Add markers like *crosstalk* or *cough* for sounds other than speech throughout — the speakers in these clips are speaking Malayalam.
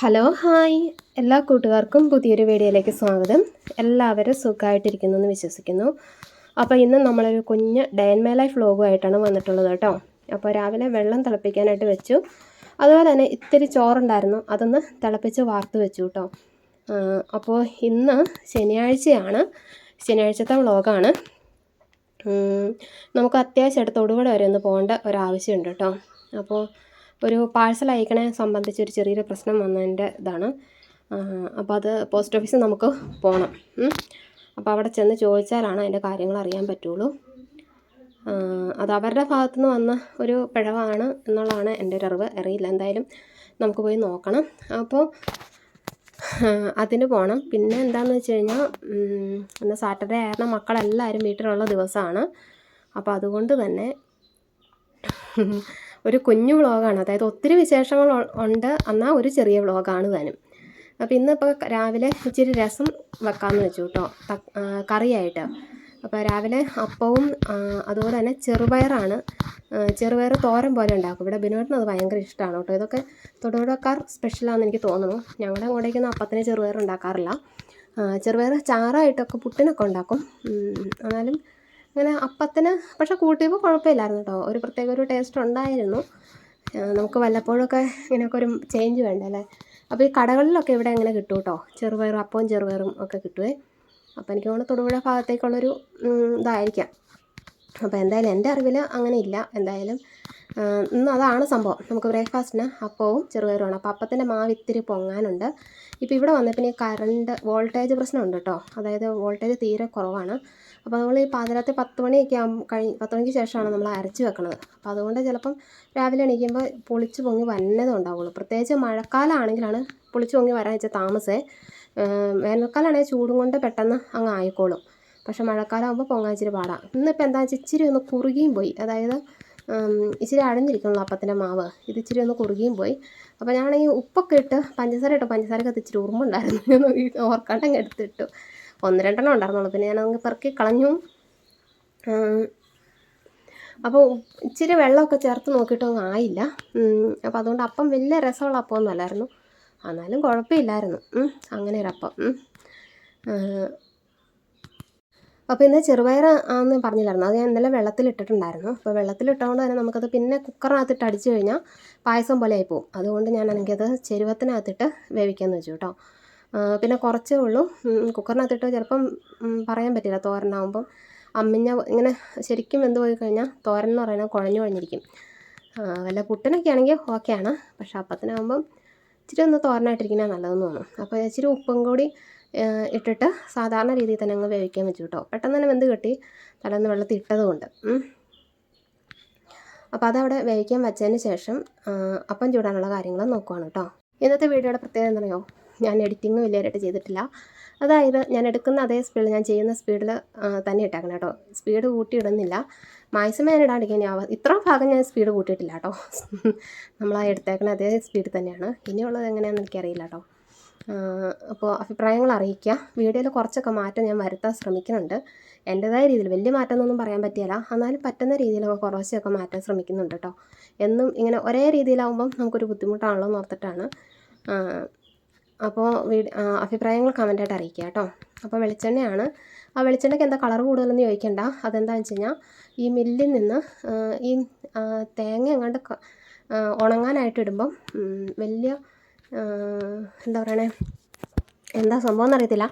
Hello hi. എല്ലാ കൂട്ടുകാർക്കും പുതിയൊരു വീഡിയോയിലേക്ക് സ്വാഗതം. എല്ലാവരും സുഖമായിട്ടിരിക്കുന്നു എന്ന് വിശ്വസിക്കുന്നു. അപ്പോൾ ഇന്ന് നമ്മളൊരു കുഞ്ഞ് ഡയൻമേ ലൈഫ് വ്ലോഗുമായിട്ടാണ് വന്നിട്ടുള്ളത് കേട്ടോ. അപ്പോൾ രാവിലെ വെള്ളം തിളപ്പിക്കാനായിട്ട് വെച്ചു. അതുപോലെ തന്നെ ഇത്തിരി ചോറുണ്ടായിരുന്നു. അതൊന്ന് തിളപ്പിച്ച് വാർത്ത് വെച്ചു കേട്ടോ. അപ്പോൾ ഇന്ന് ശനിയാഴ്ചയാണ്. ശനിയാഴ്ചത്തെ വ്ലോഗാണ്. ഉം, നമുക്ക് അത്യാവശ്യം അടുത്തോടുകൂടെ വരെ ഒന്ന് പോകേണ്ട ഒരാവശ്യമുണ്ട് കേട്ടോ. അപ്പോൾ ഒരു പാഴ്സൽ അയക്കണേ സംബന്ധിച്ച് ഒരു ചെറിയൊരു പ്രശ്നം വന്നതിന്റെ ഇതാണ്. അപ്പോൾ അത് പോസ്റ്റ് ഓഫീസിൽ നമുക്ക് പോകണം അപ്പോൾ അവിടെ ചെന്ന് ചോദിച്ചാലാണ് അതിന്റെ കാര്യങ്ങൾ അറിയാൻ പറ്റുള്ളൂ. അത് അവരുടെ ഭാഗത്തു നിന്ന് വന്ന ഒരു പിഴവാണ് എന്നുള്ളതാണ് എന്റെ ഒരു അറിവ്. അറിയില്ല. എന്തായാലും നമുക്ക് പോയി നോക്കണം. അപ്പോൾ അതിന് പോകണം പിന്നെ എന്താണെന്ന് വെച്ച് കഴിഞ്ഞാൽ ഇന്ന് സാറ്റർഡേ ആയിരുന്ന മക്കളെല്ലാവരും വീട്ടിലുള്ള ദിവസമാണ്. അപ്പോൾ അതുകൊണ്ട് തന്നെ ഒരു കുഞ്ഞു വ്ളോഗാണ്. അതായത് ഒത്തിരി വിശേഷങ്ങൾ ഉണ്ട്. എന്നാൽ ഒരു ചെറിയ വ്ളോഗാണ് താനും അപ്പോൾ ഇന്നിപ്പോൾ രാവിലെ ഇച്ചിരി രസം വെക്കാമെന്ന് വെച്ചു കേട്ടോ കറിയായിട്ട്. അപ്പോൾ രാവിലെ അപ്പവും അതുപോലെ തന്നെ ചെറുപയറാണ്. ചെറുപയർ തോരൻ പോലെ ഉണ്ടാക്കും. ഇവിടെ ബിനോട്ടിന് അത് ഭയങ്കര ഇഷ്ടമാണ് കേട്ടോ ഇതൊക്കെ തൊടുപുഴക്കാർ സ്പെഷ്യലാണെന്ന് എനിക്ക് തോന്നുന്നു. ഞങ്ങളുടെ അങ്ങോട്ടേക്കൊന്നും അപ്പത്തിന് ചെറുപയർ ഉണ്ടാക്കാറില്ല. ചെറുപയർ ചാറായിട്ടൊക്കെ പുട്ടിനൊക്കെ ഉണ്ടാക്കും. എന്നാലും അങ്ങനെ അപ്പത്തിന് പക്ഷെ കൂട്ടിയപ്പോൾ കുഴപ്പമില്ലായിരുന്നു കേട്ടോ. ഒരു പ്രത്യേക ഒരു ടേസ്റ്റ് ഉണ്ടായിരുന്നു. നമുക്ക് വല്ലപ്പോഴൊക്കെ ഇങ്ങനെയൊക്കെ ഒരു ചേഞ്ച് വേണ്ട അല്ലേ? അപ്പോൾ ഈ കടകളിലൊക്കെ ഇവിടെ അങ്ങനെ കിട്ടും കേട്ടോ. ചെറുപയറും അപ്പവും ചെറുപയറും ഒക്കെ കിട്ടുവേ. അപ്പോൾ എനിക്ക് തോന്നുന്നു തൊടുപുഴ ഭാഗത്തേക്കുള്ളൊരു ഇതായിരിക്കാം. അപ്പോൾ എന്തായാലും എന്റെ അറിവിൽ അങ്ങനെ ഇല്ല. എന്തായാലും ഇന്ന് അതാണ് സംഭവം. നമുക്ക് ബ്രേക്ക്ഫാസ്റ്റിന് അപ്പവും ചെറുപയറുമാണ്. അപ്പോൾ അപ്പത്തിന്റെ മാവ് ഇത്തിരി പൊങ്ങാനുണ്ട്. ഇപ്പോൾ ഇവിടെ വന്നപ്പോൾ ഈ കറണ്ട് വോൾട്ടേജ് പ്രശ്നമുണ്ട് കേട്ടോ. അതായത് വോൾട്ടേജ് തീരെ കുറവാണ്. അപ്പോൾ നമ്മൾ ഈ പാതിരാത്രി പത്ത് മണിയൊക്കെ ആകുമ്പോൾ കഴിഞ്ഞ് പത്ത് മണിക്ക് ശേഷമാണ് നമ്മൾ അരച്ച് വെക്കുന്നത് അപ്പോൾ അതുകൊണ്ട് ചിലപ്പം രാവിലെ എണീക്കുമ്പോൾ പൊളിച്ച് പൊങ്ങി വന്നതേ ഉണ്ടാവുള്ളൂ. പ്രത്യേകിച്ച് മഴക്കാലമാണെങ്കിലാണ് പൊളിച്ച് പൊങ്ങി വരാൻ വെച്ചാൽ താമസേ. വേനൽക്കാലമാണെങ്കിൽ ചൂടും കൊണ്ട് പെട്ടെന്ന് അങ്ങ് ആയിക്കോളും. പക്ഷേ മഴക്കാലമാകുമ്പോൾ പൊങ്ങാൻ ഇച്ചിരി പാടാണ് ഇന്നിപ്പോൾ എന്താ വെച്ചാൽ ഇച്ചിരി ഒന്ന് കുറുകിയും പോയി. അതായത് ഇച്ചിരി അടഞ്ഞിരിക്കണല്ലോ അപ്പത്തിന്റെ മാവ്. ഇത് ഇച്ചിരി ഒന്ന് കുറുകിയും പോയി. അപ്പോൾ ഞാനാണെങ്കിൽ ഉപ്പൊക്കെ ഇട്ട് പഞ്ചസാര ഇട്ടു. പഞ്ചസാരക്കത്ത് ഇച്ചിരി ഉറുമ്പുണ്ടായിരുന്നു. *laughs* ഓർക്കാണ്ടങ്ങ് എടുത്തിട്ടു. ഒന്ന് രണ്ടെണ്ണം ഉണ്ടായിരുന്നുള്ളൂ. പിന്നെ ഞാനങ്ങ് പെറുക്കി കളഞ്ഞു. അപ്പോൾ ഇച്ചിരി വെള്ളമൊക്കെ ചേർത്ത് നോക്കിയിട്ടൊന്നും ആയില്ല. അപ്പോൾ അതുകൊണ്ട് അപ്പം വലിയ രസമുള്ള അപ്പമൊന്നും അല്ലായിരുന്നു. എന്നാലും കുഴപ്പമില്ലായിരുന്നു. അങ്ങനെ ഒരു അപ്പം. അപ്പോൾ ഇന്ന് ചെറുപയർ ആണെന്ന് പറഞ്ഞില്ലായിരുന്നു. അത് ഞാൻ ഇന്നലെ വെള്ളത്തിലിട്ടിട്ടുണ്ടായിരുന്നു. അപ്പോൾ വെള്ളത്തിലിട്ടുകൊണ്ട് തന്നെ നമുക്കത് പിന്നെ കുക്കറിനകത്തിട്ട് അടിച്ചു കഴിഞ്ഞാൽ പായസം പോലെ ആയിപ്പോവും അതുകൊണ്ട് ഞാൻ എനിക്കത് ചെരുവത്തിനകത്തിട്ട് വേവിക്കാമെന്ന് വെച്ചു കേട്ടോ. പിന്നെ കുറച്ചേ ഉള്ളൂ. കുക്കറിനകത്തിട്ട് ചിലപ്പം പറയാൻ പറ്റില്ല. തോരനാകുമ്പം അമ്മിഞ്ഞ ഇങ്ങനെ ശരിക്കും വെന്ത് പോയി കഴിഞ്ഞാൽ തോരൻ എന്ന് പറയുന്നത് കുഴഞ്ഞു കുഴഞ്ഞിരിക്കും. വല്ല പുട്ടിനൊക്കെ ആണെങ്കിൽ ഓക്കെയാണ് പക്ഷെ അപ്പത്തിനാകുമ്പം ഇച്ചിരി ഒന്ന് തോരനായിട്ടിരിക്കുന്നത് നല്ലതെന്ന് തോന്നുന്നു. അപ്പോൾ ഇച്ചിരി ഉപ്പും കൂടി ഇട്ടിട്ട് സാധാരണ രീതിയിൽ തന്നെ അങ്ങ് വേവിക്കാൻ വെച്ചു കേട്ടോ. പെട്ടെന്ന് തന്നെ വെന്ത് കിട്ടി. തലേന്ന് വെള്ളത്തിൽ ഇട്ടതുകൊണ്ട് അപ്പോൾ അതവിടെ വേവിക്കാൻ വെച്ചതിന് ശേഷം അപ്പം ചൂടാനുള്ള കാര്യങ്ങൾ നോക്കുവാണ് കേട്ടോ. ഇന്നത്തെ വീഡിയോയുടെ പ്രത്യേകത എന്താണെന്നറിയോ? ഞാൻ എഡിറ്റിങ്ങും വലിയതായിട്ട് ചെയ്തിട്ടില്ല. അതായത് ഞാൻ എടുക്കുന്ന അതേ സ്പീഡിൽ ഞാൻ ചെയ്യുന്ന സ്പീഡിൽ തന്നെ ഇട്ടേക്കണം കേട്ടോ സ്പീഡ് കൂട്ടി ഇടുന്നില്ല. മാക്സിമം ഞാൻ ഇടാണ്ടിരിക്കാൻ ഞാൻ ഇത്ര ഭാഗം ഞാൻ സ്പീഡ് കൂട്ടിയിട്ടില്ല കേട്ടോ നമ്മൾ ആ എടുത്തേക്കണ അതേ സ്പീഡിൽ തന്നെയാണ്. ഇനിയുള്ളത് എങ്ങനെയാണെന്ന് എനിക്കറിയില്ല കേട്ടോ അപ്പോൾ അഭിപ്രായങ്ങൾ അറിയിക്കുക. വീഡിയോയിൽ കുറച്ചൊക്കെ മാറ്റം ഞാൻ വരുത്താൻ ശ്രമിക്കുന്നുണ്ട്. എന്റെതായ രീതിയിൽ വലിയ മാറ്റമൊന്നും പറയാൻ പറ്റിയല്ല. എന്നാലും പറ്റുന്ന രീതിയിലൊക്കെ കുറച്ചൊക്കെ മാറ്റാൻ ശ്രമിക്കുന്നുണ്ട് കേട്ടോ എന്നും ഇങ്ങനെ ഒരേ രീതിയിലാവുമ്പം നമുക്കൊരു ബുദ്ധിമുട്ടാണല്ലോ എന്ന് ഓർത്തിട്ടാണ്. അപ്പോൾ അഭിപ്രായങ്ങൾ കമന്റായിട്ട് അറിയിക്കുക കേട്ടോ. അപ്പോൾ വെളിച്ചെണ്ണയാണ്. ആ വെളിച്ചെണ്ണയ്ക്ക് എന്താ കളർ കൂടുതലെന്ന് ചോദിക്കണ്ട. അതെന്താണെന്ന് വെച്ച് കഴിഞ്ഞാൽ ഈ മില്ലിൽ നിന്ന് ഈ തേങ്ങ എങ്ങാണ്ട് ഉണങ്ങാനായിട്ട് ഇടുമ്പം വലിയ എന്താ പറയണേ എന്താ സംഭവം എന്നറിയത്തില്ല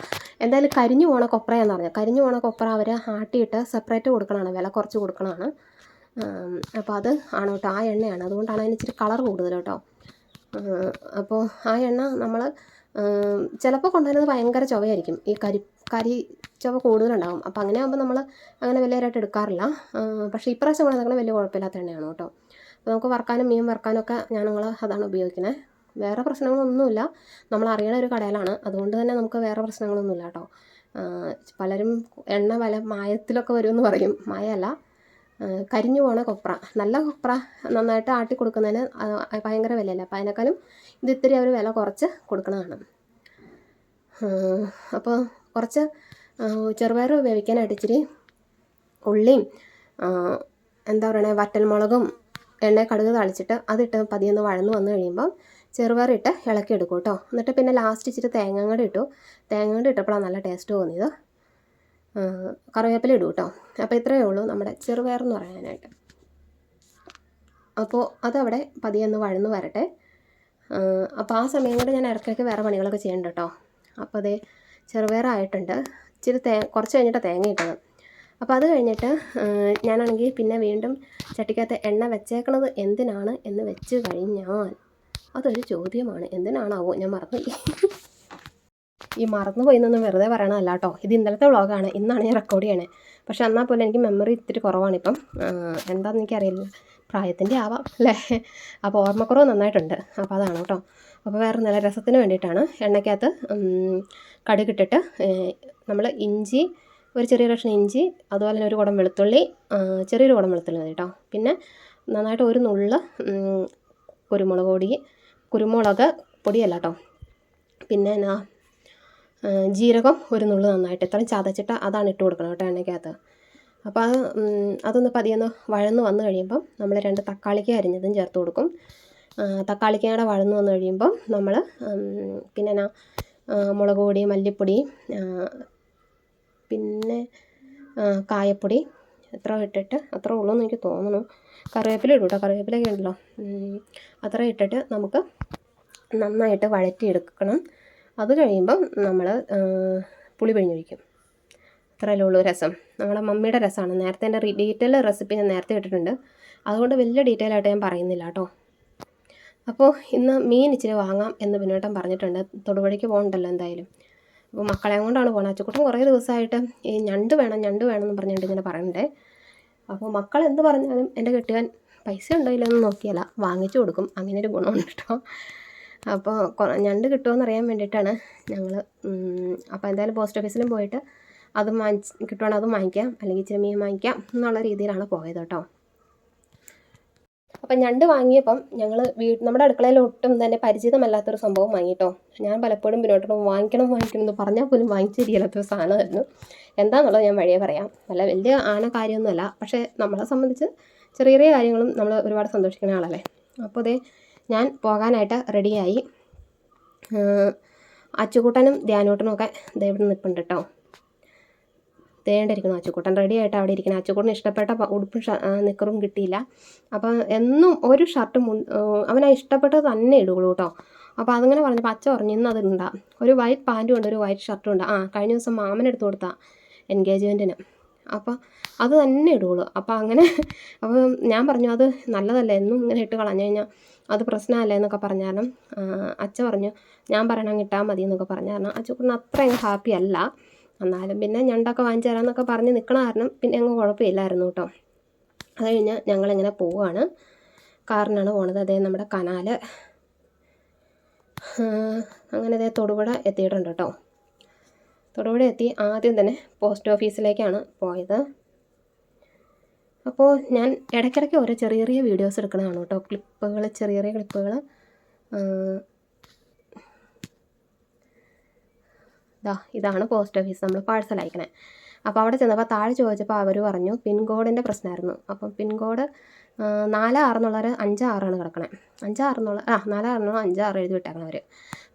എന്തായാലും കരിഞ്ഞു പോണ കൊപ്രയാന്ന് പറഞ്ഞു. കരിഞ്ഞു പോണ കൊപ്ര അവർ ആട്ടിയിട്ട് സെപ്പറേറ്റ് കൊടുക്കണമാണ് വില കുറച്ച് കൊടുക്കണമാണ് അപ്പോൾ അത് ആണ് കേട്ടോ. ആ എണ്ണയാണ്. അതുകൊണ്ടാണ് അതിന് ഇച്ചിരി കളർ കൂടുതൽ കേട്ടോ. അപ്പോൾ ആ എണ്ണ നമ്മൾ ചിലപ്പോൾ കൊണ്ടുവരുന്നത് ഭയങ്കര ചുവയായിരിക്കും. ഈ കരി കരി ചുവ കൂടുതലുണ്ടാകും അപ്പോൾ അങ്ങനെ ആകുമ്പോൾ നമ്മൾ അങ്ങനെ വലിയതായിട്ട് എടുക്കാറില്ല. പക്ഷേ ഇപ്രാവശ്യം കൊണ്ടുവന്നേക്കണ വലിയ കുഴപ്പമില്ലാത്ത എണ്ണയാണ് കേട്ടോ. അപ്പോൾ നമുക്ക് വറുക്കാനും മീൻ വറുക്കാനൊക്കെ ഞങ്ങൾ അതാണ് ഉപയോഗിക്കുന്നത് വേറെ പ്രശ്നങ്ങളൊന്നുമില്ല. നമ്മൾ അറിയണ ഒരു കടയിലാണ്. അതുകൊണ്ട് തന്നെ നമുക്ക് വേറെ പ്രശ്നങ്ങളൊന്നുമില്ല കേട്ടോ. പലരും എണ്ണ വല മായത്തിലൊക്കെ വരുമെന്ന് പറയും. മായമല്ല കരിഞ്ഞു പോണ കൊപ്ര. നല്ല കൊപ്ര നന്നായിട്ട് ആട്ടി കൊടുക്കുന്നതിന് ഭയങ്കര വിലയല്ല. അപ്പോൾ അതിനേക്കാളും ഇത് ഇത്തിരി അവർ വില കുറച്ച് കൊടുക്കണതാണ്. അപ്പോൾ കുറച്ച് ചെറുപയർ വേവിക്കാനായിട്ട് ഇച്ചിരി ഉള്ളിയും എന്താ പറയണേ വറ്റൽമുളകും എണ്ണ കടുക് തളിച്ചിട്ട് അതിട്ട് പതിയൊന്ന് വഴന്ന് വന്നു കഴിയുമ്പം ചെറുപയറിട്ട് ഇളക്കി എടുക്കും കേട്ടോ എന്നിട്ട് പിന്നെ ലാസ്റ്റ് ഇച്ചിരി തേങ്ങ ഇട്ടു. തേങ്ങ കൂടെ ഇട്ടപ്പോഴാണ് നല്ല ടേസ്റ്റ് തോന്നിയത്. കറിവേപ്പില ഇടും കേട്ടോ അപ്പോൾ ഇത്രയേ ഉള്ളൂ നമ്മുടെ ചെറുപയറെന്ന് പറയാനായിട്ട്. അപ്പോൾ അതവിടെ പതിയെ ഒന്ന് വഴന്ന് വരട്ടെ. അപ്പോൾ ആ സമയം കൊണ്ട് ഞാൻ ഇടയ്ക്കിടയ്ക്ക് വേറെ പണികളൊക്കെ ചെയ്യണ്ട കേട്ടോ അപ്പോൾ അതേ ചെറുപയറായിട്ടുണ്ട് ഇച്ചിരി തേ കുറച്ച് കഴിഞ്ഞിട്ട് തേങ്ങ ഇട്ടത്. അപ്പോൾ അത് കഴിഞ്ഞിട്ട് ഞാനാണെങ്കിൽ പിന്നെ വീണ്ടും ചട്ടിക്കകത്ത് എണ്ണ വെച്ചേക്കണത് എന്തിനാണ് എന്ന് വെച്ച് കഴിഞ്ഞാൽ അതൊരു ചോദ്യമാണ്. എന്തിനാണാവോ? ഞാൻ മറന്നുപോയി. ഈ മറന്നു പോയി എന്നൊന്നും വെറുതെ പറയണതല്ല കേട്ടോ ഇത് ഇന്നലത്തെ വ്ളോഗാണ്. ഇന്നാണ് ഞാൻ റെക്കോർഡ് ചെയ്യണേ. പക്ഷെ എന്നാൽ പോലും എനിക്ക് മെമ്മറി ഇത്തിരി കുറവാണ് ഇപ്പം. എന്താണെന്ന് എനിക്കറിയില്ല. പ്രായത്തിന്റെ ആവാം അല്ലേ? അപ്പോൾ ഓർമ്മക്കുറവ് നന്നായിട്ടുണ്ട്. അപ്പോൾ അതാണ് കേട്ടോ അപ്പോൾ വേറെ നല്ല രസത്തിന് വേണ്ടിയിട്ടാണ് എണ്ണയ്ക്കകത്ത് കടുകിട്ടിട്ട് നമ്മൾ ഇഞ്ചി ഒരു ചെറിയ കഷ്ണം ഇഞ്ചി അതുപോലെ തന്നെ ഒരു കുടം വെളുത്തുള്ളി ചെറിയൊരു കുടം വെളുത്തുള്ളി കേട്ടോ പിന്നെ നന്നായിട്ട് ഒരു നുള്ള് കുരുമുളക് പൊടി കുരുമുളക് പൊടിയല്ല കേട്ടോ പിന്നെ എന്നാ ജീരകം ഒരു നുള്ളു നന്നായിട്ട് ഇത്രയും ചതച്ചിട്ട് അതാണ് ഇട്ട് കൊടുക്കണം കേട്ടോ എണ്ണയ്ക്കകത്ത്. അപ്പോൾ അത് അതൊന്ന് പതിയൊന്ന് വഴന്ന് വന്നു കഴിയുമ്പം നമ്മൾ രണ്ട് തക്കാളിക്ക അരിഞ്ഞതും ചേർത്ത് കൊടുക്കും. തക്കാളിക്കയുടെ വഴന്ന് വന്നു കഴിയുമ്പം നമ്മൾ പിന്നെ എന്നാ മുളക് പൊടി മല്ലിപ്പൊടി പിന്നെ കായപ്പൊടി എത്ര ഇട്ടിട്ട് അത്ര ഉള്ളൂ എന്ന് എനിക്ക് തോന്നുന്നു. കറിവേപ്പില ഇടും കേട്ടോ കറിവേപ്പിലൊക്കെ ഉണ്ടല്ലോ അത്ര ഇട്ടിട്ട് നമുക്ക് നന്നായിട്ട് വഴറ്റിയെടുക്കണം. അത് കഴിയുമ്പം നമ്മൾ പുളി പിഴിഞ്ഞൊഴിക്കും. അത്രയല്ലേ ഉള്ളൂ രസം. നമ്മുടെ മമ്മിയുടെ രസമാണ്. നേരത്തെ എന്റെ ഡീറ്റെയിൽ റെസിപ്പി ഞാൻ നേരത്തെ ഇട്ടിട്ടുണ്ട്. അതുകൊണ്ട് വലിയ ഡീറ്റെയിൽ ആയിട്ട് ഞാൻ പറയുന്നില്ല കേട്ടോ. അപ്പോൾ ഇന്ന് മീൻ ഇച്ചിരി വാങ്ങാം എന്ന് പിന്നോട്ടം പറഞ്ഞിട്ടുണ്ട്. തൊടുപുഴയ്ക്ക് പോകണ്ടല്ലോ എന്തായാലും. അപ്പോൾ മക്കളെ കൊണ്ടാണ് പോകുന്നത് അച്ചക്കൂട്ടം കുറേ ദിവസമായിട്ട് ഈ ഞണ്ട് വേണം ഞണ്ട് വേണം എന്ന് പറഞ്ഞിട്ട് ഇങ്ങനെ പറയണ്ടേ അപ്പോൾ മക്കൾ എന്ത് പറഞ്ഞാലും എന്റെ കെട്ടുകാൻ പൈസ ഉണ്ടോ ഇല്ലെന്ന് നോക്കിയല്ല. വാങ്ങിച്ചു കൊടുക്കും. അങ്ങനെ ഒരു ഗുണമുണ്ട് കേട്ടോ. അപ്പോൾ ഞണ്ട് കിട്ടുമോയെന്ന് അറിയാൻ വേണ്ടിയിട്ടാണ് ഞങ്ങൾ അപ്പോൾ എന്തായാലും പോസ്റ്റ് ഓഫീസിലും പോയിട്ട് അത് വാങ്ങിച്ച് കിട്ടുവാണെങ്കിൽ അതും വാങ്ങിക്കാം അല്ലെങ്കിൽ ഇച്ചിരി മീൻ വാങ്ങിക്കാം എന്നുള്ള രീതിയിലാണ് പോയത് കേട്ടോ. അപ്പം ഞണ്ട് വാങ്ങിയപ്പം ഞങ്ങൾ വീ നമ്മുടെ അടുക്കളയിൽ ഒട്ടും തന്നെ പരിചിതമല്ലാത്തൊരു സംഭവം വാങ്ങിട്ടോ. ഞാൻ പലപ്പോഴും പിന്നോട്ടും വാങ്ങിക്കണം വാങ്ങിക്കണം എന്ന് പറഞ്ഞാൽ പോലും വാങ്ങിച്ചിരിക്കാത്തൊരു സാധനമായിരുന്നു. എന്താണെന്നുള്ളത് ഞാൻ വഴിയെ പറയാം. വല്ല വലിയ ആണ കാര്യമൊന്നുമല്ല. പക്ഷേ നമ്മളെ സംബന്ധിച്ച് ചെറിയ ചെറിയ കാര്യങ്ങളും നമ്മൾ ഒരുപാട് സന്തോഷിക്കുന്ന ആളല്ലേ. അപ്പോൾ അതേ ഞാൻ പോകാനായിട്ട് റെഡിയായി. അച്ചുകൂട്ടനും ധ്യാനൂട്ടനും ഒക്കെ ഇവിടെ നിൽപ്പുണ്ട് കേട്ടോ തേണ്ടിരിക്കുന്നു അച്ചുക്കൂട്ടൻ റെഡി ആയിട്ട് അവിടെ ഇരിക്കണം അച്ചുകൂട്ടൻ ഇഷ്ടപ്പെട്ട ഉടുപ്പ് നിക്കറും കിട്ടിയില്ല. അപ്പം എന്നും ഒരു ഷർട്ടും അവനാ ഇഷ്ടപ്പെട്ടത് തന്നെ ഇടുകയുള്ളൂ കേട്ടോ അപ്പോൾ അതങ്ങനെ പറഞ്ഞപ്പോൾ അച്ഛ പറഞ്ഞു ഇന്ന് അത് ഉണ്ടാ ഒരു വൈറ്റ് പാന്റും ഉണ്ട് ഒരു വൈറ്റ് ഷർട്ടും ഉണ്ട്. ആ കഴിഞ്ഞ ദിവസം മാമൻ എടുത്തു കൊടുത്താ എൻഗേജ്മെന്റിന് അപ്പോൾ അത് തന്നെ ഇടുകയുള്ളൂ. അപ്പോൾ അങ്ങനെ അപ്പോൾ ഞാൻ പറഞ്ഞു അത് നല്ലതല്ല? എന്നും ഇങ്ങനെ ഇട്ട് കളഞ്ഞു കഴിഞ്ഞാൽ അത് പ്രശ്നമല്ല എന്നൊക്കെ പറഞ്ഞു കാരണം അച്ഛ പറഞ്ഞു ഞാൻ പറയണം കിട്ടാൻ മതി എന്നൊക്കെ പറഞ്ഞു കാരണം അത്ര അത്രയും ഹാപ്പി അല്ല. എന്നാലും പിന്നെ ഞണ്ടൊക്കെ വാങ്ങിച്ചു തരാമെന്നൊക്കെ പറഞ്ഞ് നിൽക്കണ കാരണം പിന്നെ അങ്ങ് കുഴപ്പമില്ലായിരുന്നു കേട്ടോ. അത് കഴിഞ്ഞ് ഞങ്ങളിങ്ങനെ പോവുകയാണ് കാറിനാണ് പോണത്. അതേ നമ്മുടെ കനാല് അങ്ങനെ അതേ തൊടുപുഴ എത്തിയിട്ടുണ്ട് കേട്ടോ. തൊടുപുഴ എത്തി. ആദ്യം തന്നെ പോസ്റ്റ് ഓഫീസിലേക്കാണ് പോയത്. അപ്പോൾ ഞാൻ ഇടയ്ക്കിടയ്ക്ക് ഓരോ ചെറിയ ചെറിയ വീഡിയോസ് എടുക്കണതാണ് കേട്ടോ. ക്ലിപ്പുകൾ ചെറിയ ചെറിയ ക്ലിപ്പുകൾ ഇതാ ഇതാണ് പോസ്റ്റ് ഓഫീസ് നമ്മൾ പാഴ്സൽ അയക്കണേ. അപ്പോൾ അവിടെ ചെന്നപ്പോൾ താഴെ ചോദിച്ചപ്പോൾ അവർ പറഞ്ഞു പിൻകോഡിന്റെ പ്രശ്നമായിരുന്നു അപ്പം പിൻകോഡ് നാലാറെന്നുള്ളവർ അഞ്ചാറാണ് കിടക്കണേ. അഞ്ചാറെന്നുള്ള ആ നാലാറെന്നുള്ള അഞ്ചാറ് എഴുതി വിട്ടേക്കണം അവർ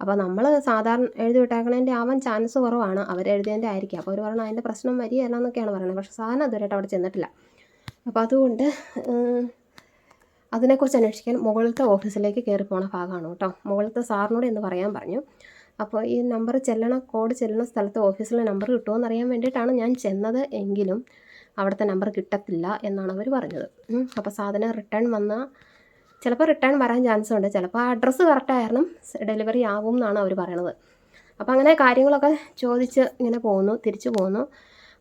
അപ്പോൾ നമ്മൾ സാധാരണ എഴുതി വിട്ടേക്കണതിന്റെ ആവാൻ ചാൻസ് കുറവാണ് അവർ എഴുതിയതിന്റെ ആയിരിക്കും. അപ്പോൾ അവർ പറഞ്ഞു അതിന്റെ പ്രശ്നം വരികയല്ല എന്നൊക്കെയാണ് പറയുന്നത്. പക്ഷേ സാധനം ഇതുവരെയായിട്ട് അവിടെ ചെന്നിട്ടില്ല. അപ്പോൾ അതുകൊണ്ട് അതിനെക്കുറിച്ച് അന്വേഷിക്കാൻ മുകളിലത്തെ ഓഫീസിലേക്ക് കയറി പോണ ഭാഗമാണ് കേട്ടോ. മുകളിലത്തെ സാറിനോട് എന്ന് പറയാൻ പറഞ്ഞു. അപ്പോൾ ഈ നമ്പർ ചെല്ലണ കോഡ് ചെല്ലണ സ്ഥലത്ത് ഓഫീസിലെ നമ്പർ കിട്ടുമോ എന്നറിയാൻ വേണ്ടിയിട്ടാണ് ഞാൻ ചെന്നത് എങ്കിലും അവിടുത്തെ നമ്പർ കിട്ടത്തില്ല എന്നാണ് അവർ പറഞ്ഞത്. അപ്പോൾ സാധനം റിട്ടേൺ വന്നാൽ ചിലപ്പോൾ റിട്ടേൺ വരാൻ ചാൻസ് ഉണ്ട്. ചിലപ്പോൾ ആ അഡ്രസ്സ് കറക്റ്റായിരുന്നു ഡെലിവറി ആകും എന്നാണ് അവർ പറയണത്. അപ്പോൾ അങ്ങനെ കാര്യങ്ങളൊക്കെ ചോദിച്ച് ഇങ്ങനെ പോകുന്നു തിരിച്ചു പോകുന്നു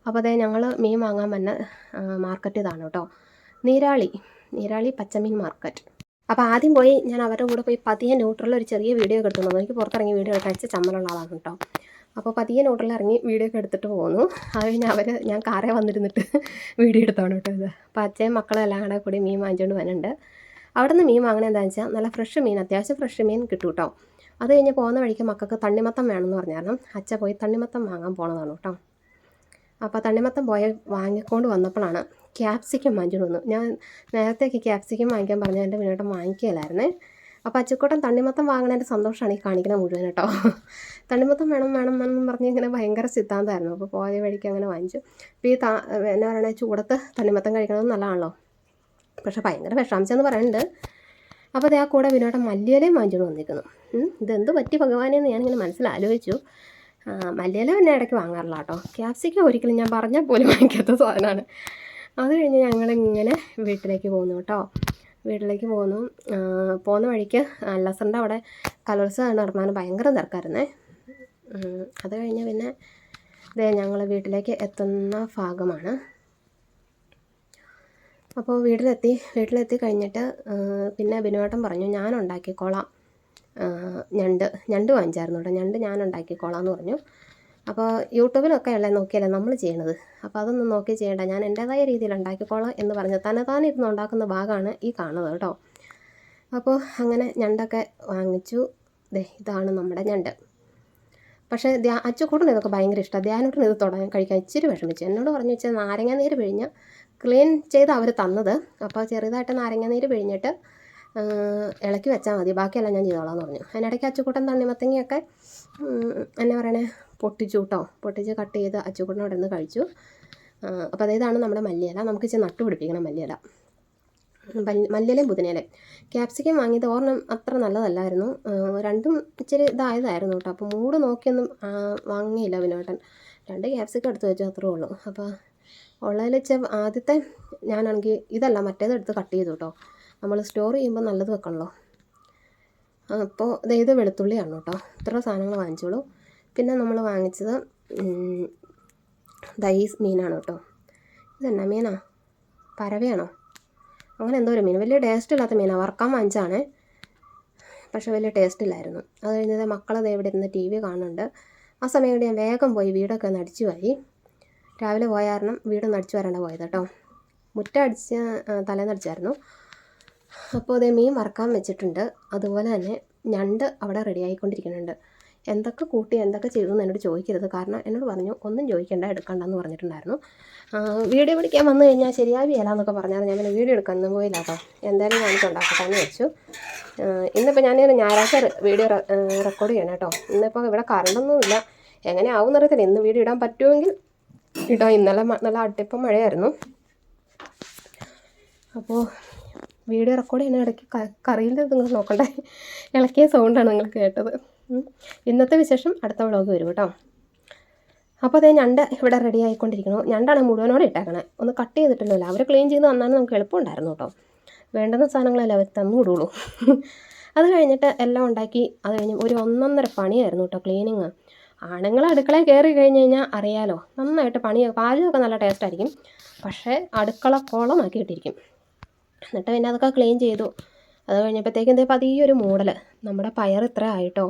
അപ്പോൾ അതേ ഞങ്ങൾ മീൻ വാങ്ങാൻ വന്ന മാർക്കറ്റ് ഇതാണ് കേട്ടോ. നീരാളി നീരാളി പച്ചമീൻ മാർക്കറ്റ് അപ്പോൾ ആദ്യം പോയി ഞാൻ അവരുടെ കൂടെ പോയി പതിയെ ന്യൂട്രലിൽ ഒരു ചെറിയ വീഡിയോ ഒക്കെ എടുത്തു എനിക്ക് പുറത്തിറങ്ങി വീഡിയോ എടുക്കാൻ അയച്ച ചമ്മലുള്ള ആളാണ് കേട്ടോ. അപ്പോൾ പതിയെ ന്യൂട്രലിൽ ഇറങ്ങി വീഡിയോ ഒക്കെ എടുത്തിട്ട് പോന്നു. അത് കഴിഞ്ഞ് അവർ ഞാൻ കാറേ വന്നിരുന്നിട്ട് വീഡിയോ എടുത്താണ് കേട്ടോ ഇത്. അപ്പോൾ അച്ഛയും മക്കളും എല്ലാം കൂടെ കൂടി മീൻ വാങ്ങിച്ചുകൊണ്ട് വരുന്നുണ്ട് അവിടെ നിന്ന് മീൻ വാങ്ങണത് എന്താണെന്ന് വെച്ചാൽ നല്ല ഫ്രഷ് മീൻ അത്യാവശ്യം ഫ്രഷ് മീൻ കിട്ടും കേട്ടോ. അത് കഴിഞ്ഞ് പോകുന്ന വഴിക്ക് മക്കൾക്ക് തണ്ണിമത്തം വേണമെന്ന് പറഞ്ഞായിരുന്നു. അച്ഛ പോയി തണ്ണിമത്തം വാങ്ങാൻ പോണതാണ് കേട്ടോ. അപ്പോൾ തണ്ണിമത്തം പോയ വാങ്ങിക്കൊണ്ട് വന്നപ്പോഴാണ് ക്യാപ്സിക്കം വാങ്ങിച്ചു വന്നു ഞാൻ നേരത്തെയൊക്കെ ക്യാപ്സിക്കം വാങ്ങിക്കാൻ പറഞ്ഞ എന്റെ വീട്ടം വാങ്ങിക്കുകയില്ലായിരുന്നേ. അപ്പോൾ അച്ചക്കൂട്ടം തണ്ണിമത്തം വാങ്ങണതിന്റെ സന്തോഷമാണ് ഈ കാണിക്കുന്നത് മുഴുവൻ കേട്ടോ. തണ്ണിമത്തം വേണം വേണം വേണം പറഞ്ഞ് ഇങ്ങനെ ഭയങ്കര സിദ്ധാന്തമായിരുന്നു. അപ്പോൾ പോയ വഴിക്ക് അങ്ങനെ വാങ്ങിച്ചു. അപ്പോൾ ഈ താ എന്നാ പറയണേ ചൂടത്ത് തണ്ണിമത്തം കഴിക്കണത് നല്ലതാണല്ലോ. പക്ഷേ ഭയങ്കര വിഷാംശം എന്ന് പറയുന്നുണ്ട് അപ്പോൾ അതേ ആ കൂടെ വിനോദം മല്ലിയിലയും വാങ്ങിച്ചുകൊണ്ട് വന്നിരിക്കുന്നു ഇതെന്ത് പറ്റി ഭഗവാനെന്ന് ഞാനിങ്ങനെ മനസ്സിലാലോചിച്ചു. മല്ലിയില പിന്നെ ഇടയ്ക്ക് വാങ്ങാറില്ല കേട്ടോ. ക്യാപ്സിക്ക ഒരിക്കലും ഞാൻ പറഞ്ഞാൽ പോലും വാങ്ങിക്കാത്ത സാധനമാണ്. അത് കഴിഞ്ഞ് ഞങ്ങളിങ്ങനെ വീട്ടിലേക്ക് പോകുന്നു കേട്ടോ. വീട്ടിലേക്ക് പോന്നു. പോകുന്ന വഴിക്ക് അല്ലസറിന്റെ അവിടെ കലോത്സവം നടന്നാൽ ഭയങ്കര തിരക്കായിരുന്നേ. അത് കഴിഞ്ഞ് പിന്നെ ഇതേ ഞങ്ങൾ വീട്ടിലേക്ക് എത്തുന്ന ഭാഗമാണ്. അപ്പോൾ വീട്ടിലെത്തി വീട്ടിലെത്തി കഴിഞ്ഞിട്ട് പിന്നെ ബിനുവേട്ടൻ പറഞ്ഞു ഞാൻ ഉണ്ടാക്കിക്കോളാം ഞണ്ട് ഞണ്ട് വാങ്ങിച്ചായിരുന്നു കേട്ടോ. ഞണ്ട് ഞാൻ ഉണ്ടാക്കിക്കോളാം എന്ന് പറഞ്ഞു. അപ്പോൾ യൂട്യൂബിലൊക്കെ അല്ലേ നോക്കിയല്ലേ നമ്മൾ ചെയ്യണത്? അപ്പോൾ അതൊന്നും നോക്കി ചെയ്യേണ്ട. ഞാൻ എന്റേതായ രീതിയിൽ ഉണ്ടാക്കിക്കോളാം എന്ന് പറഞ്ഞു തന്നെ താനെ ഇരുന്ന് ഉണ്ടാക്കുന്ന ഭാഗമാണ് ഈ കാണുന്നത് കേട്ടോ. അപ്പോൾ അങ്ങനെ ഞണ്ടൊക്കെ വാങ്ങിച്ചു. ഇതാണ് നമ്മുടെ ഞണ്ട്. പക്ഷേ ധ്യാ അച്ചുകൂട്ടിന് ഇതൊക്കെ ഭയങ്കര ഇഷ്ടമാണ് ധ്യാനോട്ടിന് ഇത് തുടങ്ങാൻ കഴിക്കാൻ ഇച്ചിരി വിഷമിച്ചു. എന്നോട് പറഞ്ഞു വെച്ചാൽ നാരങ്ങാനീര് പിഴിഞ്ഞ് ക്ലീൻ ചെയ്ത് അവർ തന്നത്. അപ്പോൾ ചെറുതായിട്ട് നാരങ്ങാനീര് പിഴിഞ്ഞിട്ട് ഇളക്കി വെച്ചാൽ മതി. ബാക്കിയെല്ലാം ഞാൻ ചെയ്തോളാം എന്ന് പറഞ്ഞു. അതിനിടയ്ക്ക് അച്ചുകൂട്ടൻ തണ്ണിമത്തങ്ങയൊക്കെ എന്നാ പറയണേ പൊട്ടിച്ചു കേട്ടോ പൊട്ടിച്ച് കട്ട് ചെയ്ത് അച്ചുകൂട്ടൻ അവിടെ നിന്ന് കഴിച്ചു. അപ്പോൾ അതായതാണ് നമ്മുടെ മല്ലിയില. നമുക്ക് ഇച്ചിരി നട്ടു പിടിപ്പിക്കണം മല്ലിയില. മല്ലിയലയും പുതിനയിലയും. ക്യാപ്സിക്കം വാങ്ങിയത് ഒരെണ്ണം അത്ര നല്ലതല്ലായിരുന്നു. രണ്ടും ഇച്ചിരി ഇതായതായിരുന്നു കേട്ടോ അപ്പോൾ മൂട് നോക്കിയൊന്നും വാങ്ങിയില്ല വിനോട്ടൻ രണ്ട് ക്യാപ്സിക്കം എടുത്ത് വെച്ചു അത്രേ ഉള്ളൂ. അപ്പോൾ ഉള്ളതിൽ വെച്ച ആദ്യത്തെ ഞാനാണെങ്കിൽ ഇതല്ല മറ്റേത് എടുത്ത് കട്ട് ചെയ്തു കേട്ടോ നമ്മൾ സ്റ്റോർ ചെയ്യുമ്പോൾ നല്ലത് വെക്കണമല്ലോ അപ്പോൾ ഇതേത് ഇത് വെളുത്തുള്ളിയാണ് കേട്ടോ ഇത്ര സാധനങ്ങൾ വാങ്ങിച്ചോളൂ. പിന്നെ നമ്മൾ വാങ്ങിച്ചത് ദൈസ് മീനാണ് കേട്ടോ ഇതെന്നാ മീനാ? പരവയാണോ? അങ്ങനെ എന്തോ ഒരു മീൻ. വലിയ ടേസ്റ്റ് ഇല്ലാത്ത മീനാണ് വറക്കാൻ വാങ്ങിച്ചാണ് പക്ഷെ വലിയ ടേസ്റ്റ് ഇല്ലായിരുന്നു. അത് കഴിഞ്ഞത് മക്കളത് എവിടെ ഇരുന്ന് ടി വി കാണുന്നുണ്ട്. ആ സമയം ഞാൻ വേഗം പോയി വീടൊക്കെ ഒന്ന് അടിച്ചു രാവിലെ പോയ കാരണം വീടൊന്ന് അടിച്ചു വരേണ്ട പോയത് കേട്ടോ മുറ്റ അടിച്ച് തലേന്ന് അപ്പോൾ അതേ മീൻ വറക്കാൻ വെച്ചിട്ടുണ്ട്. അതുപോലെ തന്നെ ഞണ്ട് അവിടെ റെഡി ആയിക്കൊണ്ടിരിക്കുന്നുണ്ട്. എന്തൊക്കെ കൂട്ടി എന്തൊക്കെ ചെയ്തു എന്ന് എന്നോട് ചോദിക്കരുത്. കാരണം എന്നോട് പറഞ്ഞു ഒന്നും ചോദിക്കേണ്ട എടുക്കണ്ടെന്ന് പറഞ്ഞിട്ടുണ്ടായിരുന്നു. വീഡിയോ പിടിക്കാൻ വന്നു കഴിഞ്ഞാൽ ശരിയാവില്ല എന്നൊക്കെ പറഞ്ഞാൽ ഞാൻ പിന്നെ വീഡിയോ എടുക്കാനൊന്നും പോയില്ല കേട്ടോ. എന്തായാലും ഞാനിപ്പോൾ ഉണ്ടാക്കട്ടെ എന്ന് വെച്ചു. ഇന്നിപ്പോൾ ഞാൻ ഞായറാഴ്ച വീഡിയോ റെക്കോർഡ് ചെയ്യണം കേട്ടോ. ഇന്നിപ്പോൾ ഇവിടെ കറണ്ടൊന്നുമില്ല എങ്ങനെ ആവും അറിയത്തില്ല. ഇന്ന് വീഡിയോ ഇടാൻ പറ്റുമെങ്കിൽ ഇടാം. ഇന്നലെ നല്ല അടിപ്പം മഴയായിരുന്നു. അപ്പോൾ വീഡിയോ റെക്കോർഡ് ചെയ്യുന്ന ഇടയ്ക്ക് കറിയിൽ നിങ്ങൾ നോക്കണ്ടേ? ഇളക്കിയ സൗണ്ടാണ് നിങ്ങൾ കേട്ടത്. ഇന്നത്തെ വിശേഷം അടുത്ത വ്ളോഗ് വരും കേട്ടോ. അപ്പോൾ അതേ ഞണ്ട് ഇവിടെ റെഡി ആയിക്കൊണ്ടിരിക്കുന്നു. ഞണ്ടാണ് മുഴുവനോടെ ഇട്ടേക്കണേ. ഒന്ന് കട്ട് ചെയ്തിട്ടില്ലല്ലോ അവർ ക്ലീൻ ചെയ്ത് തന്നാൽ നമുക്ക് എളുപ്പമുണ്ടായിരുന്നു കേട്ടോ. വേണ്ടുന്ന സാധനങ്ങളെല്ലാം അവർ തന്നു വിടുള്ളൂ. *laughs* അത് കഴിഞ്ഞിട്ട് എല്ലാം ഉണ്ടാക്കി അത് കഴിഞ്ഞ് ഒരു ഒന്നൊന്നര പണിയായിരുന്നു കേട്ടോ ക്ലീനിങ് ആണുങ്ങൾ അടുക്കളയിൽ കയറി കഴിഞ്ഞ് കഴിഞ്ഞാൽ അറിയാലോ നന്നായിട്ട് പണി പാചകമൊക്കെ നല്ല ടേസ്റ്റ് ആയിരിക്കും. പക്ഷേ അടുക്കള കോളമാക്കി ഇട്ടിരിക്കും എന്നിട്ട് പിന്നെ അതൊക്കെ ക്ലീൻ ചെയ്തു. അത് കഴിഞ്ഞപ്പോഴത്തേക്കും എന്തേ ഒരു മൂടൽ നമ്മുടെ പയർ ഇത്ര ആയിട്ടോ?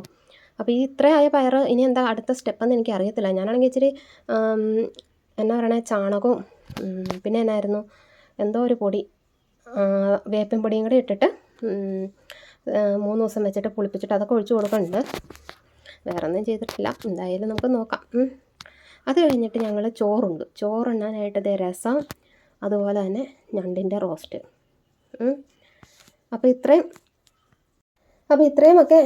അപ്പോൾ ഈ ഇത്ര ആയ പയർ ഇനി എന്താ അടുത്ത സ്റ്റെപ്പെന്ന് എനിക്ക് അറിയത്തില്ല. ഞാനാണെങ്കിൽ ഇച്ചിരി എന്നാ പറയണേ? ചാണകവും പിന്നെ എന്നായിരുന്നു? എന്തോ ഒരു പൊടി വേപ്പൻ പൊടിയും കൂടി ഇട്ടിട്ട് മൂന്ന് ദിവസം വെച്ചിട്ട് പുളിപ്പിച്ചിട്ട് അതൊക്കെ ഒഴിച്ചു കൊടുക്കുന്നുണ്ട് വേറെ ഒന്നും ചെയ്തിട്ടില്ല. എന്തായാലും നമുക്ക് നോക്കാം. അത് കഴിഞ്ഞിട്ട് ഞങ്ങൾ ചോറുണ്ട്. ചോറുണ്ണാനായിട്ട് ദേ രസം അതുപോലെ തന്നെ ഞണ്ടിന്റെ റോസ്റ്റ്. അപ്പോൾ ഇത്രയും അപ്പോൾ ഇത്രയുമൊക്കെ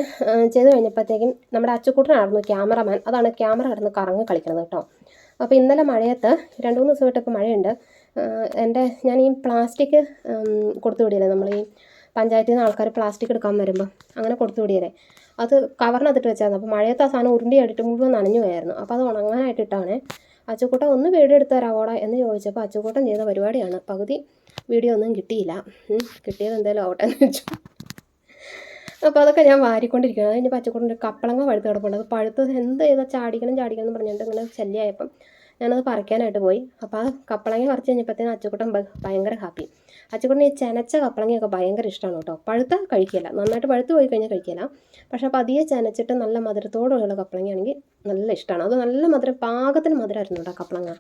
ചെയ്ത് കഴിഞ്ഞപ്പോഴത്തേക്കും നമ്മുടെ അച്ചുക്കൂട്ടനായിരുന്നു ക്യാമറമാൻ. അതാണ് ക്യാമറ കിടന്ന് കറങ്ങി കളിക്കുന്നത് കേട്ടോ. അപ്പോൾ ഇന്നലെ മഴയത്ത് രണ്ട് മൂന്ന് ദിവസമായിട്ട് ഇപ്പോൾ മഴയുണ്ട്. എന്റെ ഞാൻ ഈ പ്ലാസ്റ്റിക് കൊടുത്തു വിടിയല്ലേ? നമ്മൾ ഈ പഞ്ചായത്തിൽ നിന്ന് ആൾക്കാർ പ്ലാസ്റ്റിക് എടുക്കാൻ വരുമ്പോൾ അങ്ങനെ കൊടുത്തു വിടിയല്ലേ? അത് കവറിനകത്തിട്ട് വെച്ചായിരുന്നു. അപ്പോൾ മഴയത്ത് ആ സാധനം ഉരുണ്ടി ആയിട്ട് മുഴുവൻ നനഞ്ഞു പോയായിരുന്നു. അപ്പോൾ അത് ഉണങ്ങാനായിട്ട് ഇട്ടാണ് അച്ചുക്കൂട്ടൻ ഒന്ന് വീട് എടുത്ത് തരാവോടാ എന്ന് ചോദിച്ചപ്പോൾ അച്ചുക്കൂട്ടം ചെയ്ത പരിപാടിയാണ്. പകുതി വീഡിയോ ഒന്നും കിട്ടിയില്ല കിട്ടിയത് എന്തായാലും ആവട്ടെ എന്ന് വെച്ചു. അപ്പോൾ അതൊക്കെ ഞാൻ വാരിക്കൊണ്ടിരിക്കുകയാണ്. അതിന്റെ പച്ചക്കൂടിന്റെ കപ്പളങ്ങ പഴുത്ത് കിടപ്പുണ്ട്. അത് പഴുത്തത് എന്ത് ചെയ്താൽ ചാടിക്കണം ചാടിക്കണം എന്ന് പറഞ്ഞിട്ട് ഇങ്ങനെ ശല്യമായപ്പം ഞാനത് പറിക്കാനായിട്ട് പോയി. അപ്പോൾ ആ കപ്പളങ്ങ പറിച്ച് കഴിഞ്ഞപ്പോഴത്തേനും അച്ചക്കൂട്ടൻ ഭയങ്കര ഹാപ്പി അച്ചക്കൂട്ടൻ ഈ ചെനച്ച കപ്പളങ്ങയൊക്കെ ഭയങ്കര ഇഷ്ടമാണ് കേട്ടോ. പഴുത്ത കഴിക്കില്ല നന്നായിട്ട് പഴുത്ത് പോയി കഴിഞ്ഞാൽ കഴിക്കില്ല പക്ഷേ പതിയെ ചെനച്ചിട്ട് നല്ല മധുരത്തോടുള്ള കപ്പളങ്ങയാണെങ്കിൽ നല്ല ഇഷ്ടമാണ്. അത് നല്ല മധുരം പാകത്തിന് മധുരമായിരുന്നു കേട്ടോ കപ്പളങ്ങ.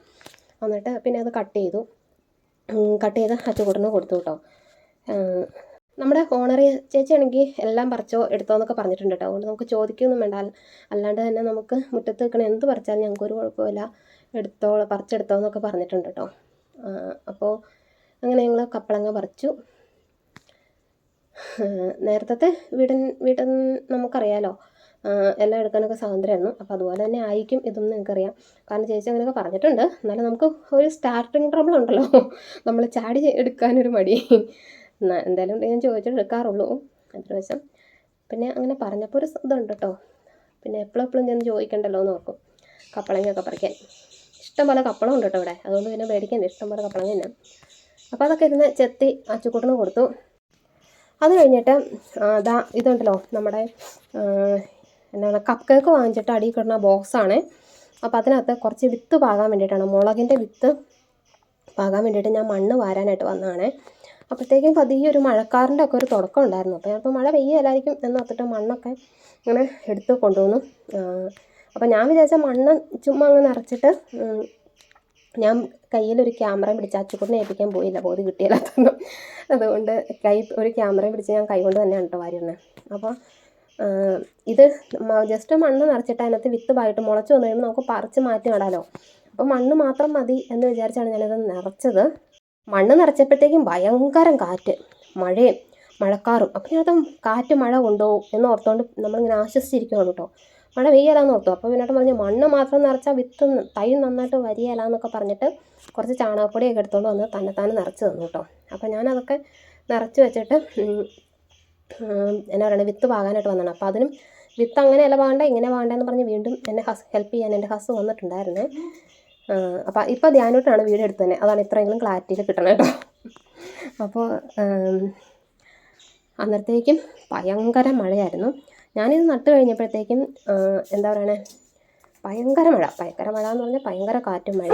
എന്നിട്ട് പിന്നെ അത് കട്ട് ചെയ്തു. കട്ട് ചെയ്ത് അച്ചുകൂട്ടന് കൊടുത്തു കേട്ടോ. നമ്മുടെ ഓണറി ചേച്ചിയാണെങ്കിൽ എല്ലാം പറിച്ചോ എടുത്തോ എന്നൊക്കെ പറഞ്ഞിട്ടുണ്ട് കേട്ടോ. അതുകൊണ്ട് നമുക്ക് ചോദിക്കുകയൊന്നും വേണ്ട. അല്ലാണ്ട് തന്നെ നമുക്ക് മുറ്റത്ത് നിൽക്കണ എന്ത് പറിച്ചാലും ഞങ്ങൾക്ക് ഒരു കുഴപ്പമില്ല. എടുത്തോ പറിച്ചെടുത്തോ എന്നൊക്കെ പറഞ്ഞിട്ടുണ്ട് കേട്ടോ. അപ്പോൾ അങ്ങനെ ഞങ്ങൾ കപ്പളങ്ങ പറിച്ചു. നേരത്തെ വീടൻ വീടൻ നമുക്കറിയാലോ. എല്ലാം എടുക്കാനൊക്കെ സ്വാതന്ത്ര്യമായിരുന്നു അപ്പോൾ അതുപോലെ തന്നെ ആയിരിക്കും ഇതൊന്നും നിങ്ങൾക്കറിയാം. കാരണം ചേച്ചി അങ്ങനെയൊക്കെ പറഞ്ഞിട്ടുണ്ട്. എന്നാലും നമുക്ക് ഒരു സ്റ്റാർട്ടിങ് ട്രബിൾ ഉണ്ടല്ലോ. നമ്മൾ ചാടി എടുക്കാനൊരു മടി. എന്തായാലും ഞാൻ ചോദിച്ചിട്ട് എടുക്കാറുള്ളൂ. അതിന് വശം പിന്നെ അങ്ങനെ പറഞ്ഞപ്പോൾ ഒരു ഇതുണ്ട് കേട്ടോ പിന്നെ എപ്പോഴും എപ്പോഴും ഞാൻ ചോദിക്കണ്ടല്ലോ എന്ന് ഓർക്കും. കപ്പളങ്ങയൊക്കെ പറിക്കാൻ. ഇഷ്ടംപോലെ കപ്പളം ഉണ്ട് കേട്ടോ ഇവിടെ. അതുകൊണ്ട് പിന്നെ മേടിക്കണ്ട ഇഷ്ടംപോലെ കപ്പളങ്ങ തന്നെ. അപ്പോൾ അതൊക്കെ ഇരുന്ന് ചെത്തി അച്ചുകൂട്ടിന് കൊടുത്തു. അത് കഴിഞ്ഞിട്ട് ദാ ഇതുണ്ടല്ലോ നമ്മുടെ എന്താണ് കപ്പ് കേക്ക് വാങ്ങിച്ചിട്ട് അടിയിൽ കിടന്ന ബോക്സാണ് അപ്പോൾ അതിനകത്ത് കുറച്ച് വിത്ത് പാകാൻ വേണ്ടിയിട്ടാണ്. മുളകിന്റെ വിത്ത് പാകാൻ വേണ്ടിയിട്ട് ഞാൻ മണ്ണ് വാരാനായിട്ട് വന്നതാണ്. അപ്പോഴത്തേക്കും പതിയെ ഒരു മഴക്കാറിന്റെ ഒക്കെ ഒരു തുടക്കം ഉണ്ടായിരുന്നു. അപ്പോൾ ഞാനിപ്പോൾ മഴ പെയ്യലായിരിക്കും എന്നോർത്തിട്ട് മണ്ണൊക്കെ ഇങ്ങനെ എടുത്ത് കൊണ്ടുവന്നു. അപ്പോൾ ഞാൻ വിചാരിച്ച മണ്ണ് ചുമ്മാ അങ്ങ് നിറച്ചിട്ട് ഞാൻ കയ്യിലൊരു ക്യാമറ പിടിച്ച് അച്ചുക്കുട്ടിനെ ഏൽപ്പിക്കാൻ പോയില്ല. ബോധി കിട്ടിയില്ലാത്തൊന്നും അതുകൊണ്ട് കൈ ഒരു ക്യാമറയും പിടിച്ച് ഞാൻ കൈകൊണ്ട് തന്നെയാണ് കേട്ടോ വാരിയുന്നത് അപ്പോൾ ഇത് ജസ്റ്റ് മണ്ണ് നിറച്ചിട്ട് അതിനകത്ത് വിത്ത് പായിട്ട് മുളച്ച് വന്നു കഴിയുമ്പോൾ നമുക്ക് പറിച്ച് മാറ്റി നടാലോ. അപ്പോൾ മണ്ണ് മാത്രം മതി എന്ന് വിചാരിച്ചാണ് ഞാനിത് നിറച്ചത്. മണ്ണ് നിറച്ചപ്പോഴത്തേക്കും ഭയങ്കരം കാറ്റ് മഴയും മഴക്കാറും. അപ്പം ഞാനത് കാറ്റ് മഴ കൊണ്ടുപോകും എന്ന് ഓർത്തുകൊണ്ട് നമ്മളിങ്ങനെ ആശ്വസിച്ചിരിക്കുകയാണ് കേട്ടോ. മഴ പെയ്യലാന്ന് ഓർത്തു. അപ്പോൾ പിന്നോട്ട് പറഞ്ഞു മണ്ണ് മാത്രം നിറച്ചാൽ വിത്ത് തൈ നന്നായിട്ട് വരികയില്ലാന്നൊക്കെ പറഞ്ഞിട്ട് കുറച്ച് ചാണകപ്പൊടിയൊക്കെ എടുത്തുകൊണ്ട് വന്ന് തന്നെത്താനെ നിറച്ച് തന്നു കേട്ടോ. അപ്പോൾ ഞാനതൊക്കെ നിറച്ച് വെച്ചിട്ട് എന്നാ പറയുക വിത്ത് പാകാനായിട്ട് വന്നതാണ്. അപ്പോൾ അതിനും വിത്ത് അങ്ങനെയല്ല വേണ്ട ഇങ്ങനെ വേണ്ടെന്ന് പറഞ്ഞ് വീണ്ടും എന്നെ ഹസ് ഹെൽപ്പ് ചെയ്യാൻ എന്റെ ഹസ് വന്നിട്ടുണ്ടായിരുന്നേ. അപ്പോൾ ഇപ്പോൾ ധ്യാനോട്ടാണ് വീഡിയോ എടുത്തത്. തന്നെ അതാണ് ഇത്രയെങ്കിലും ക്ലാരിറ്റിയിൽ കിട്ടണം കേട്ടോ. അപ്പോൾ അന്നേരത്തേക്കും ഭയങ്കര മഴയായിരുന്നു. ഞാനിത് നട്ട് കഴിഞ്ഞപ്പോഴത്തേക്കും എന്താ പറയണേ? ഭയങ്കര മഴ. ഭയങ്കര മഴ എന്ന് പറഞ്ഞാൽ ഭയങ്കര കാറ്റും മഴ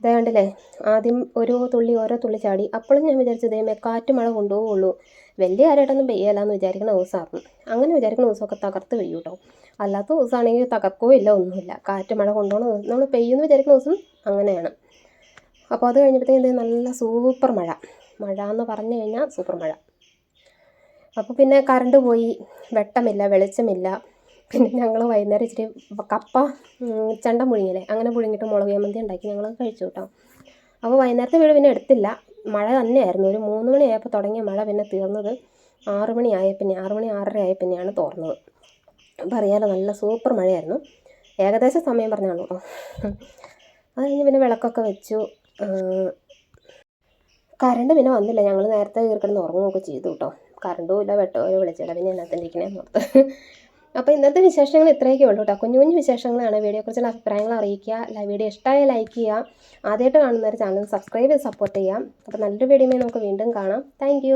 ഇതേ കണ്ടില്ലേ? ആദ്യം ഓരോ തുള്ളി ഓരോ തുള്ളി ചാടി. അപ്പോഴും ഞാൻ വിചാരിച്ചത് ദൈവമേ കാറ്റ് മഴ കൊണ്ടുപോകുള്ളൂ വലിയ കാര്യമായിട്ടൊന്നും പെയ്യലാന്ന് വിചാരിക്കുന്ന ദിവസമായിരുന്നു. അങ്ങനെ വിചാരിക്കുന്ന ദിവസമൊക്കെ തകർത്ത് പെയ്യും കേട്ടോ അല്ലാത്ത ദിവസമാണെങ്കിൽ തകർക്കോ ഇല്ല ഒന്നുമില്ല. കാറ്റ് മഴ കൊണ്ടുപോകണ? നമ്മൾ പെയ്യുമെന്ന് വിചാരിക്കുന്ന ദിവസം അങ്ങനെയാണ്. അപ്പോൾ അത് കഴിഞ്ഞപ്പോഴത്തേക്കും നല്ല സൂപ്പർ മഴ. മഴ എന്ന് പറഞ്ഞു കഴിഞ്ഞാൽ സൂപ്പർ മഴ. അപ്പോൾ പിന്നെ കറണ്ട് പോയി. വെട്ടമില്ല വെളിച്ചമില്ല. പിന്നെ ഞങ്ങൾ വൈകുന്നേരം ഇച്ചിരി കപ്പ ചണ്ട പുഴുങ്ങിയില്ലേ? അങ്ങനെ പുഴുങ്ങിയിട്ട് മുളക് ചമ്മന്തി ഉണ്ടാക്കി ഞങ്ങൾ കഴിച്ചു കേട്ടോ. അപ്പോൾ വൈകുന്നേരത്തെ വീട് പിന്നെ എടുത്തില്ല. മഴ തന്നെയായിരുന്നു. ഒരു മൂന്ന് മണിയായപ്പോൾ തുടങ്ങിയ മഴ പിന്നെ തീർന്നത്. മണി മണിയായ പിന്നെ ആറു മണി ആറര ആയ പിന്നെയാണ് തോർന്നത്. അപ്പോൾ അറിയാലോ നല്ല സൂപ്പർ മഴയായിരുന്നു. ഏകദേശം സമയം പറഞ്ഞാണ്? കേട്ടോ അത് കഴിഞ്ഞ് പിന്നെ വിളക്കൊക്കെ വെച്ചു. കറണ്ട് പിന്നെ വന്നില്ല. ഞങ്ങൾ നേരത്തെ കീർക്കിടന്ന് കിടന്ന് ഉറങ്ങുകയൊക്കെ ചെയ്തു കേട്ടോ. കറണ്ടും ഇല്ല വെട്ടോ വിളിച്ചില്ല പിന്നെ എന്നാത്തിന്റെ ഇരിക്കണേ ഓർത്ത് അപ്പോൾ ഇന്നത്തെ വിശേഷങ്ങൾ ഇത്രയൊക്കെ ഉള്ളൂ കേട്ടോ കുഞ്ഞു കുഞ്ഞു വിശേഷങ്ങളാണ്. വീഡിയോയെക്കുറിച്ചുള്ള അഭിപ്രായങ്ങൾ അറിയിക്കുക. വീഡിയോ ഇഷ്ടമായ ലൈക്ക് ചെയ്യുക. ആദ്യമായിട്ട് കാണുന്നവർ ചാനൽ സബ്സ്ക്രൈബ് ചെയ്ത് സപ്പോർട്ട് ചെയ്യാം അപ്പോൾ നല്ലൊരു വീഡിയോയുമായി നമുക്ക് വീണ്ടും കാണാം. താങ്ക്